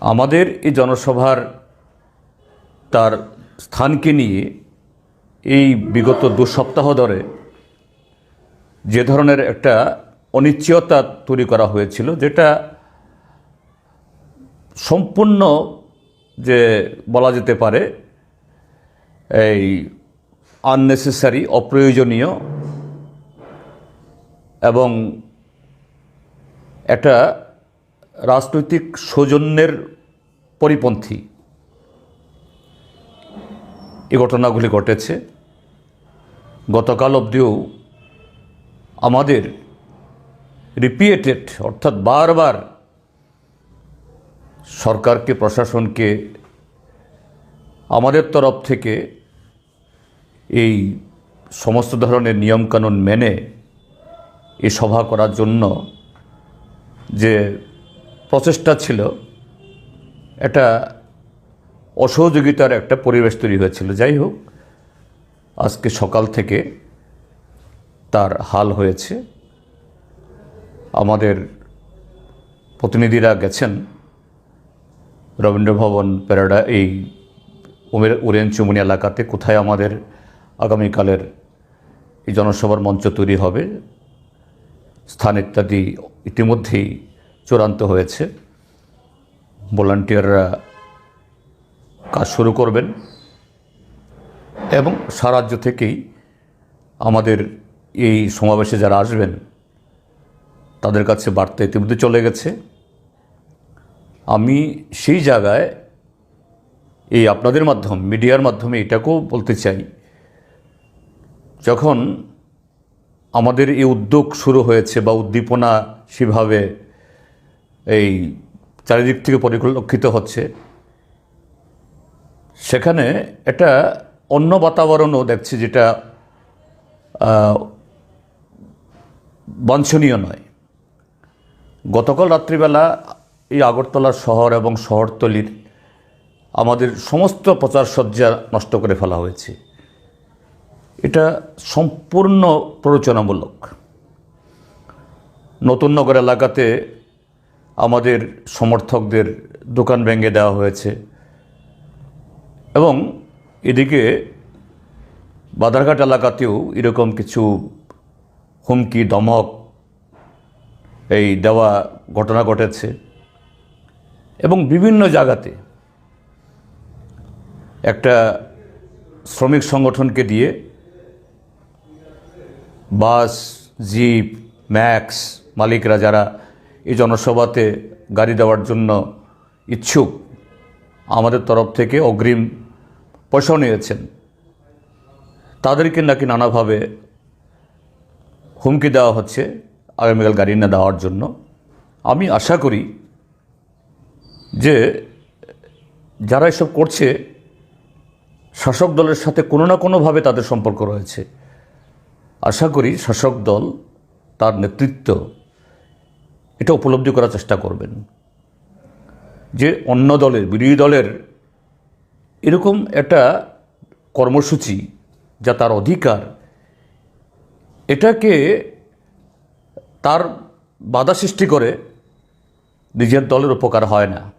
আমাদের এই জনসভার তার স্থানকে নিয়ে এই বিগত দু সপ্তাহ ধরে যে ধরনের একটা অনিশ্চয়তা তৈরি করা হয়েছিল, যেটা সম্পূর্ণ যে বলা যেতে পারে এই আননেসেসারি অপ্রয়োজনীয় এবং একটা রাজনৈতিক সৌজন্যের পরিপন্থী। এ ঘটনাগুলি ঘটেছে। গতকাল অবধিও আমাদের রিপিয়েটেড অর্থাৎ বারবার সরকারকে, প্রশাসনকে, আমাদের তরফ থেকে এই সমস্ত ধরনের নিয়মকানুন মেনে এই সভা করার জন্য যে প্রচেষ্টা ছিল। এটা অসহযোগিতার একটা পরিবেশ তৈরি হয়েছিল। যাই হোক, আজকে সকাল থেকে তার হাল হয়েছে। আমাদের প্রতিনিধিরা গেছেন রবীন্দ্রভবন প্যারাডা এই উরেন চুমুনি এলাকাতে। কোথায় আমাদের আগামীকালের এই জনসভার মঞ্চ তৈরি হবে, স্থান ইত্যাদি ইতিমধ্যেই চূড়ান্ত হয়েছে। ভলান্টিয়াররা কাজ শুরু করবেন এবং সারাজ্য থেকেই আমাদের এই সমাবেশে যারা আসবেন, তাদের কাছে বার্তা ইতিমধ্যে চলে গেছে। আমি সেই জায়গায় এই আপনাদের মাধ্যম, মিডিয়ার মাধ্যমে এটাকেও বলতে চাই, যখন আমাদের এই উদ্যোগ শুরু হয়েছে বা উদ্দীপনা সেভাবে এই চারিদিক থেকে পরিলক্ষিত হচ্ছে। সেখানে একটা অন্য বাতাবরণও দেখছি যেটা বাঞ্ছনীয় নয়। গতকাল রাত্রিবেলা এই আগরতলা শহর এবং শহরতলির আমাদের সমস্ত প্রচার সজ্জা নষ্ট করে ফেলা হয়েছে। এটা সম্পূর্ণ প্ররোচনামূলক। নতুন নগর এলাকাতে আমাদের সমর্থকদের দোকান ভেঙে দেওয়া হয়েছে। এবং এদিকে বাদারঘাট এলাকাতেও এরকম কিছু হুমকি, দমক এই দেওয়া ঘটনা ঘটেছে। এবং বিভিন্ন জায়গাতে একটা শ্রমিক সংগঠনকে দিয়ে বাস, জিপ, ম্যাক্স মালিকরা যারা এই জনসভাতে গাড়ি দেওয়ার জন্য ইচ্ছুক আমাদের তরফ থেকে অগ্রিম পয়সাও নিয়েছেন। তাদেরকে নাকি নানাভাবে হুমকি দেওয়া হচ্ছে আগামীকাল গাড়ি না দেওয়ার জন্য। আমি আশা করি যে যারা এসব করছে, শাসক দলের সাথে কোনো না কোনোভাবে তাদের সম্পর্ক রয়েছে। আশা করি শাসক দল তার নেতৃত্ব এটা উপলব্ধি করার চেষ্টা করবেন। যে অন্য দলের, বিরোধী দলের এরকম একটা কর্মসূচি যা তার অধিকার, এটাকে তার বাধা সৃষ্টি করে নিজের দলের উপকার হয় না।